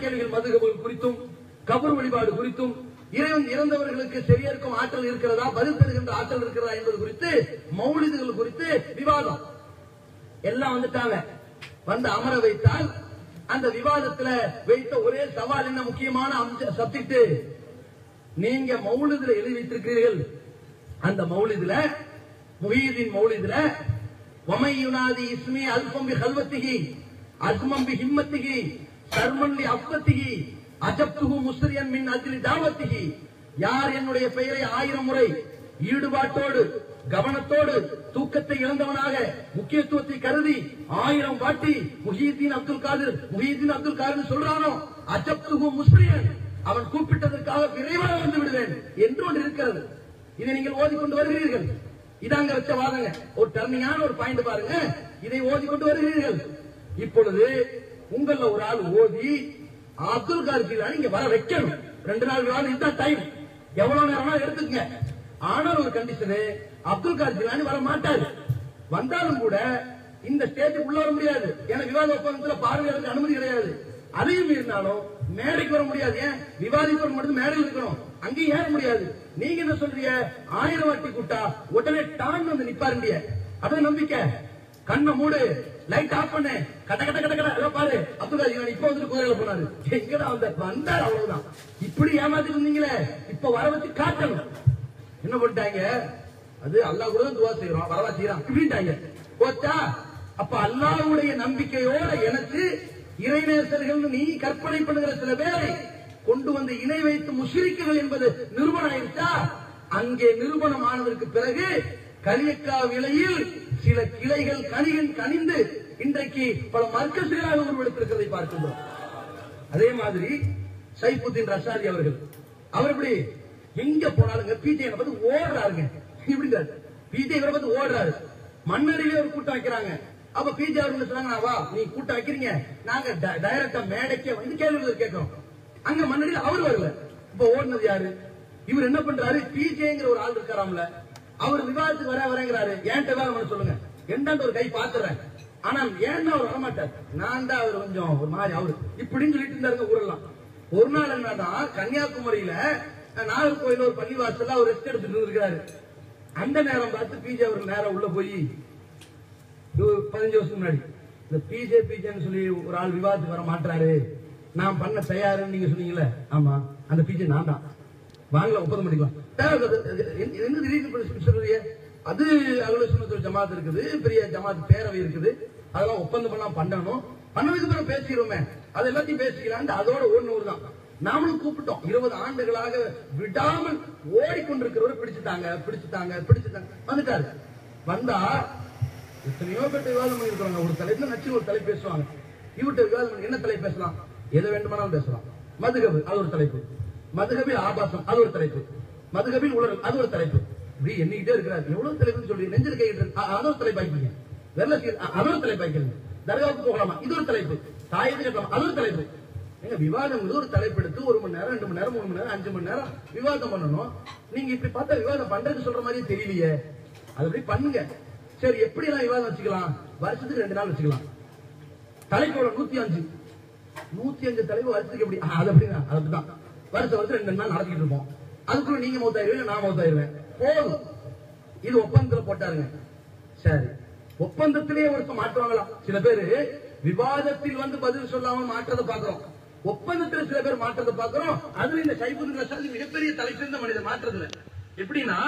கேள்விகள் மதுகபுகள் குறித்தும் கபர் வழிபாடு குறித்தும் இறைவன் இறந்தவர்களுக்கு செவியேற்கும் ஆற்றல் இருக்கிறதா பதில் தருகின்ற ஆற்றல் இருக்கிறதா என்பது குறித்து மௌலிதுகள் குறித்து விவாதம். எல்லாம் வந்துட்டாங்க. வந்து அமர வைத்தால் அந்த விவாதத்துல வைத்த ஒரே சவால் என்ன முக்கியமான அம்ச சப்ஜெக்ட் நீங்க மௌலிதுல எழுதி வைத்திருக்கிறீர்கள். அந்த மௌலிதுல முஹீதீன் மௌலிதுல ஒமையுனாதி இஸ்மி அல்பம்பி ஹல்வத்திகி அஸ்மம் ஹிம்மத்திகி சர்மன் அப்பத்திகி அஜப்துகு முஸ்ரியன் மின் அஜ்லி தாவத்திகி யார் என்னுடைய பெயரை ஆயிரம் முறை ஈடுபாட்டோடு கவனத்தோடு தூக்கத்தை இழந்தவனாக முக்கியத்துவத்தை கருதி ஆயிரம் வாட்டி முஹீதீன் அப்துல் காதிர் முஹீதீன் அப்துல் காதிர் சொல்றானோ? அஜப்துகு முஸ்ரியன். அவன் கூப்பிட்டதற்காக விரைவாக வந்து விடுவேன் என்று ஒன்று இருக்கிறது. இதை நீங்கள் ஓதிக்கொண்டு வருகிறீர்கள். இதாங்க வச்ச வாதங்க. ஒரு டர்னிங்கான ஒரு பாயிண்ட் பாருங்க. இதை ஓதிக்கொண்டு வருகிறீர்கள். இப்பொழுது உங்கள ஒரு ஆள் ஓதி அப்துல் கார் ஜிலானி இங்க வர வைக்கணும். ரெண்டு நாள் நாள் இதுதான் டைம் எவ்வளவு நேரம் எடுத்துக்கங்க. ஆனால் ஒரு கண்டிஷனு அப்துல் கார் ஜிலானி வர மாட்டாரு. வந்தாலும் கூட இந்த ஸ்டேஜுக்கு உள்ள வர முடியாது. ஏன்னா விவாத ஒப்பந்தத்துல பார்வையாளருக்கு அனுமதி கிடையாது. அதையும் இருந்தாலும் மேடைக்கு வர முடியாது. ஏன்? விவாதிப்பவர் மட்டும் மேடையில் இருக்கணும். அங்கேயும் ஏற முடியாது. நீங்க என்ன சொல்றீங்க? ஆயிரம் வாட்டி கூட்டா உடனே டான் வந்து நிப்பாருண்டிய அதான் நம்பிக்கை. கண்ணை மூடு லைட் ஆஃப் பண்ணு. கட கட கட கட. எல்லாம் பாரு. அப்துல் இவன் இப்ப வந்துட்டு கோயில போனாரு. எங்கடா வந்த வந்தார் அவ்வளவுதான். இப்படி ஏமாத்திட்டு இருந்தீங்களே? இப்ப வர வச்சு காட்டணும். என்ன பண்ணிட்டாங்க? அது அல்லாஹ் கூட துவா செய்யறோம். வரவா செய்யறான். இப்படின்ட்டாங்க. போச்சா? அப்ப அல்லாஹ்வுடைய நம்பிக்கையோட எனக்கு இறைநேசர்கள் நீ கற்பனை பண்ணுகிற சில பேரை கொண்டு வந்து இணை வைத்து முஷிரிக்குகள் என்பது நிரூபணம் ஆயிடுச்சா? அங்கே நிரூபணம் ஆனதற்கு பிறகு கலியக்கா விலையில் சில கிளைகள் கனிகள் கனிந்து இன்றைக்கு பல மர்க்கசுகளாக உருவெடுத்திருக்கிறதை பார்க்கின்றோம். அதே மாதிரி சைபுத்தின் ரசாரி அவர்கள். அவர் இப்படி எங்க போனாலுங்க பிஜே பத்தி ஓடுறாருங்க. இப்படிங்க பிஜே பார்த்து ஓடுறாரு. மன்னரிலே ஒரு கூட்டம் வைக்கிறாங்க. அப்ப பிஜே அவர்கள் சொன்னாங்க வா நீ கூட்டம் வைக்கிறீங்க. நாங்க டைரக்டா மேடைக்கே வந்து கேள்வி கேட்கிறோம். அங்க மன்னரில் அவர் வரல. இப்ப ஓடுனது யாரு? இவர் என்ன பண்றாரு? பிஜேங்கிற ஒரு ஆள் இருக்காராம்ல. அவர் விவாதத்துக்கு வர வரங்கிறாரு. ஏன்ட்ட விவாதம் பண்ண சொல்லுங்க. எந்தாண்ட ஒரு கை பாத்துறேன் ஆனா ஏன்னா அவர் வரமாட்டார். நான் தான் அவர் கொஞ்சம் ஒரு மாதிரி அவரு இப்படின்னு சொல்லிட்டு இருந்தாருங்க ஊரெல்லாம். ஒரு நாள் என்னதான் கன்னியாகுமரியில நாகர்கோயில் ஒரு பள்ளிவாசல்ல அவர் ரெஸ்ட் எடுத்துட்டு இருக்கிறாரு அந்த நேரம் பார்த்து பிஜே அவர் நேரம் உள்ள போய் பதினஞ்சு வருஷம் முன்னாடி இந்த பிஜே பிஜேன்னு சொல்லி ஒரு ஆள் விவாதத்துக்கு வர மாட்டாரு நான் பண்ண தயாருன்னு நீங்க சொன்னீங்கல்ல. ஆமா. அந்த பிஜே நான் தான். வாங்கலாம் ஒப்பந்தம் பண்ணிக்கலாம். தேவை அது- என்ன திடீர்னு அது அலுவலக சுண்ணத்துல் ஜமாத் இருக்குது பெரிய ஜமாத் பேரவை இருக்குது. அதெல்லாம் ஒப்பந்தம் பண்ணலாம் பண்ணணும். பண்ணதுக்கு பிறகு பேசிக்கிறோமே அது எல்லாத்தையும் பேசிக்கலாம்னு அதோட ஒண்ணு தான். நாமளும் கூப்பிட்டோம். இருபது ஆண்டுகளாக விடாமல் ஓடிக்கொண்டிருக்கிறவர் பிடிச்சுட்டாங்க பிடிச்சுட்டாங்க பிடிச்சுட்டாங்க. வந்துட்டாரு. வந்தா எத்தனையோ பேர் விவாதம் பண்ணிருக்காங்க ஒரு தலைப்புல நச்சு ஒரு தலைப்பு பேசுவாங்க. இவர்கிட்ட விவாதம் என்ன தலைப்பு பேசலாம்? எதை வேண்டுமானாலும் பேசலாம். மதுகபு அது ஒரு தலைப்பு. மதுகபில் ஆபாசம் அது ஒரு தலைப்பு. மதுகபில் உலகம் அது ஒரு தலைப்பு. இப்படி எண்ணிக்கிட்டே இருக்கிறார். எவ்வளவு தலைப்புன்னு சொல்லி நெஞ்சில் கையிட்டு அது ஒரு தலைப்பு ஆக்கிங்க வெள்ள அது ஒரு தலைப்பு தர்காவுக்கு போகலாமா? இது ஒரு தலைப்பு. தாயத்து கட்டலாம் அது ஒரு தலைப்பு. எங்க விவாதம் ஒரு தலைப்பு எடுத்து ஒரு மணி நேரம் ரெண்டு மணி நேரம் மூணு மணி நேரம் அஞ்சு மணி நேரம் விவாதம் பண்ணணும். நீங்க இப்படி பார்த்தா விவாதம் பண்றது சொல்ற மாதிரியே தெரியலையே. அது அப்படி பண்ணுங்க. சரி எப்படி எல்லாம் விவாதம் வச்சுக்கலாம்? வருஷத்துக்கு ரெண்டு நாள் வச்சுக்கலாம். தலைப்போட நூத்தி அஞ்சு. நூத்தி அஞ்சு தலைப்பு வருஷத்துக்கு எப்படி? அது அப்படிதான் அது அப்படிதான் வருஷம் வருஷம் ரெண்டு நாள் நடத்திட்டு இருப்போம். அதுக்குள்ள நீங்க மௌத்தாயிருவீங்க நான் மௌத்தாயிருவேன். போதும். இது ஒப்பந்தத்துல போட்டாருங்க. சரி. ஒப்பந்தத்திலேயே ஒருத்தர் மாற்றுவாங்களாம் சில பேரு விவாதத்தில் வந்து பதில் சொல்லாம மாற்றத்தை பாக்குறோம் ஒப்பந்தத்துல சில பேர் மாற்றத்தை பாக்குறோம் அதுல இந்த சைபுதீன் மிகப்பெரிய தலை சிறந்த மனிதர் மாற்றத்துல எப்படின்னா